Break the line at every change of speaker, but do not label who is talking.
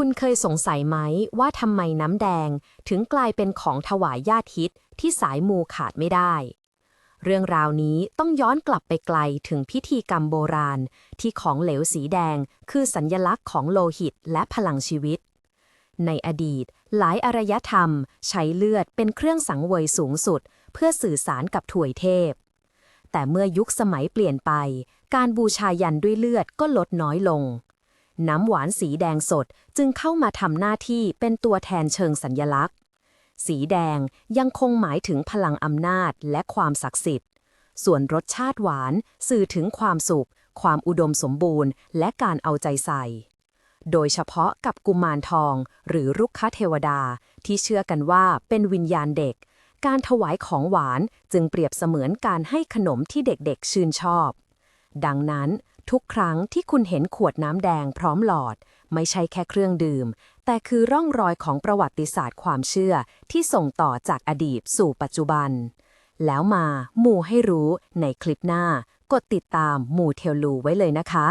คุณเคยสงสัยไหมว่าทำไมน้ำแดงถึงกลายเป็นของถวายญาติฮิตที่สายมูขาดไม่ได้ เรื่องราวนี้ต้องย้อนกลับไปไกลถึงพิธีกรรมโบราณ ที่ของเหลวสีแดงคือสัญญลักษณ์ของโลหิตและพลังชีวิต ในอดีต หลายอารยธรรม ใช้เลือดเป็นเครื่องสังเวยสูงสุด เพื่อสื่อสารกับถวยเทพ แต่เมื่อยุคสมัยเปลี่ยนไป การบูชายันด้วยเลือดก็ลดน้อยลง น้ำหวานสีแดงสดจึงเข้ามาทำหน้าที่เป็นตัวแทนเชิงสัญญลักษณ์ สีแดงยังคงหมายถึงพลังอำนาจและความศักดิ์สิทธิ์ ส่วนรสชาติหวานสื่อถึงความสุข ความอุดมสมบูรณ์ และการเอาใจใส่ โดยเฉพาะกับกุมารทอง หรือรุกขเทวดา ที่เชื่อกันว่าเป็นวิญญาณเด็ก การถวายของหวานจึงเปรียบเสมือนการให้ขนมที่เด็กๆชื่นชอบ ดังนั้น ทุกครั้งที่คุณเห็นขวดน้ำแดงพร้อมหลอด ไม่ใช่แค่เครื่องดื่ม แต่คือร่องรอยของประวัติศาสตร์ความเชื่อที่ส่งต่อจากอดีตสู่ปัจจุบัน แล้วมาหมู่ให้รู้ในคลิปหน้ากดติดตามหมู่เทลลูไว้เลยนะคะ